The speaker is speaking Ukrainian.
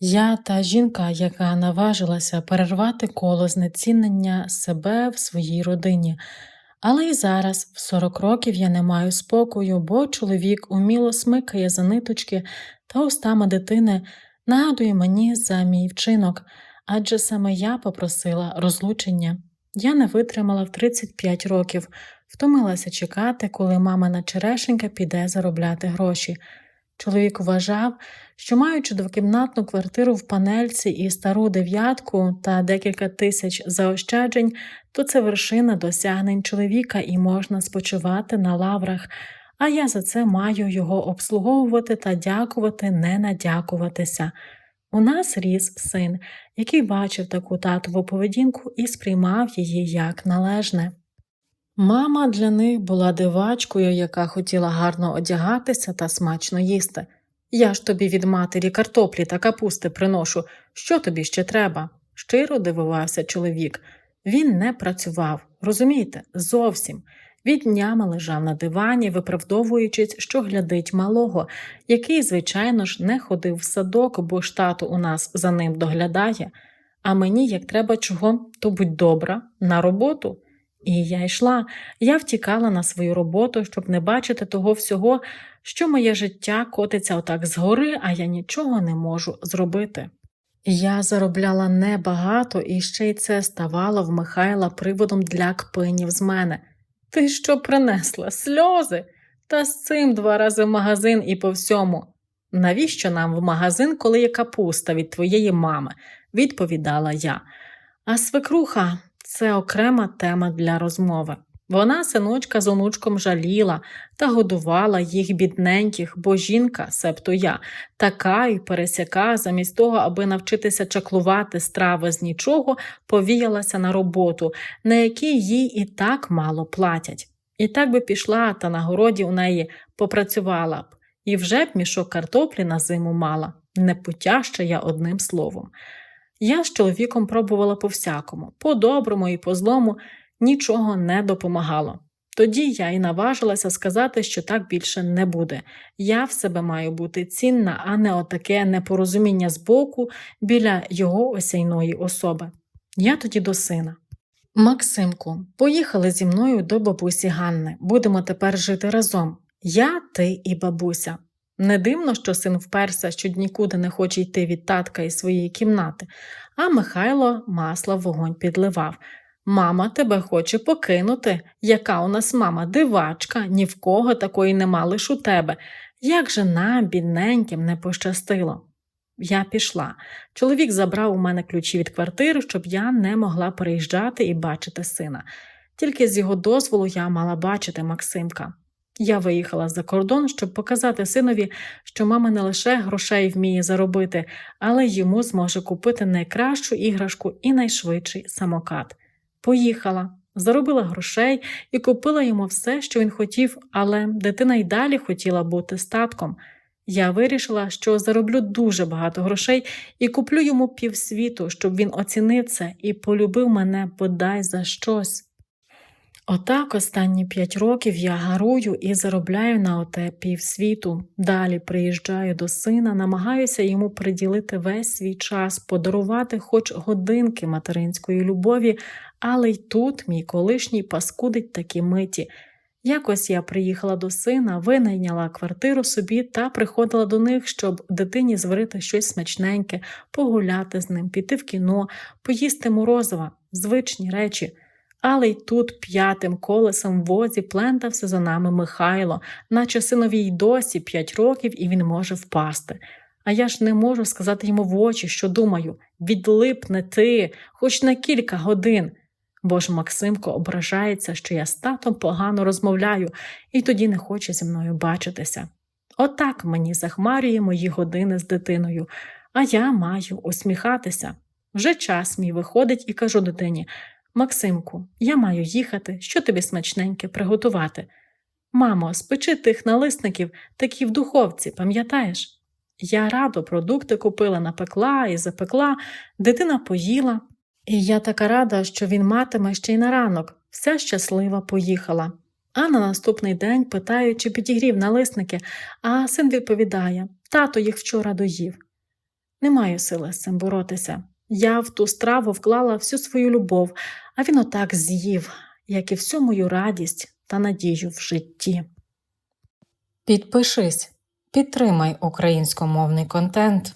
Я та жінка, яка наважилася перервати коло знецінення себе в своїй родині. Але й зараз, в 40 років, я не маю спокою, бо чоловік уміло смикає за ниточки та устами дитини нагадує мені за мій вчинок, адже саме я попросила розлучення. Я не витримала в 35 років, втомилася чекати, коли мамина черешенька піде заробляти гроші. Чоловік вважав, що маючи двокімнатну квартиру в панельці і стару дев'ятку та декілька тисяч заощаджень, то це вершина досягнень чоловіка і можна спочивати на лаврах, а я за це маю його обслуговувати та дякувати, не надякуватися. У нас ріс син, який бачив таку татову поведінку і сприймав її як належне. Мама для них була дивачкою, яка хотіла гарно одягатися та смачно їсти. Я ж тобі від матері картоплі та капусти приношу. Що тобі ще треба? щиро дивувався чоловік. Він не працював, розумієте, зовсім. Від днями лежав на дивані, виправдовуючись, що глядить малого, який, звичайно ж, не ходив в садок, бо ж тато у нас за ним доглядає. А мені, як треба чого, то будь добра, на роботу. І я йшла, я втікала на свою роботу, щоб не бачити того всього, що моє життя котиться отак згори, а я нічого не можу зробити. Я заробляла небагато, і ще й це ставало в Михайла приводом для кпинів з мене. Ти що принесла? Сльози? Та з цим два рази в магазин і по всьому. Навіщо нам в магазин, коли є капуста від твоєї мами? відповідала я. А свекруха це окрема тема для розмови. Вона синочка з онучком жаліла та годувала їх бідненьких, бо жінка, себто я, така й пересяка, замість того, аби навчитися чаклувати страви з нічого, повіялася на роботу, на якій їй і так мало платять. І так би пішла, та на городі у неї попрацювала б, і вже б мішок картоплі на зиму мала, не путяща я одним словом. Я з чоловіком пробувала по всякому, по доброму і по злому нічого не допомагало. Тоді я й наважилася сказати, що так більше не буде. Я в себе маю бути цінна, а не отаке непорозуміння збоку біля його осяйної особи. Я тоді до сина. Максимку, поїхали зі мною до бабусі Ганни. Будемо тепер жити разом. Я, ти і бабуся. Не дивно, що син вперся, що нікуди не хоче йти від татка із своєї кімнати, а Михайло масла в вогонь підливав. Мама тебе хоче покинути. Яка у нас мама дивачка, ні в кого такої нема лиш у тебе. Як же нам, бідненьким, не пощастило. Я пішла. Чоловік забрав у мене ключі від квартири, щоб я не могла переїжджати і бачити сина. Тільки з його дозволу я мала бачити Максимка. Я виїхала за кордон, щоб показати синові, що мама не лише грошей вміє заробити, але йому зможе купити найкращу іграшку і найшвидший самокат. Поїхала, заробила грошей і купила йому все, що він хотів, але дитина й далі хотіла бути статком. Я вирішила, що зароблю дуже багато грошей і куплю йому півсвіту, щоб він оцінив це і полюбив мене бодай за щось. Отак останні п'ять років я гарую і заробляю на оте півсвіту. Далі приїжджаю до сина, намагаюся йому приділити весь свій час, подарувати хоч годинки материнської любові, але й тут мій колишній паскудить такі миті. Якось я приїхала до сина, винайняла квартиру собі та приходила до них, щоб дитині зварити щось смачненьке, погуляти з ним, піти в кіно, поїсти морозива, звичні речі. Але й тут п'ятим колесом в возі плентався за нами Михайло, наче синові й досі п'ять років і він може впасти. А я ж не можу сказати йому в очі, що думаю, відлипне ти, хоч на кілька годин. Бо ж Максимко ображається, що я з татом погано розмовляю і тоді не хоче зі мною бачитися. Отак мені захмарює мої години з дитиною, а я маю усміхатися. Вже час мій виходить і кажу дитині Максимку, я маю їхати, що тобі смачненьке приготувати. Мамо, спечи тих налисників такі в духовці, пам'ятаєш? Я радо продукти купила, напекла і запекла, дитина поїла, і я така рада, що він матиме ще й на ранок, вся щаслива поїхала. А на наступний день питаю, чи підігрів налисники, а син відповідає тато їх вчора доїв. Не маю сили з цим боротися. Я в ту страву вклала всю свою любов, а він отак з'їв, як і всю мою радість та надію в житті. Підпишись, підтримай українськомовний контент.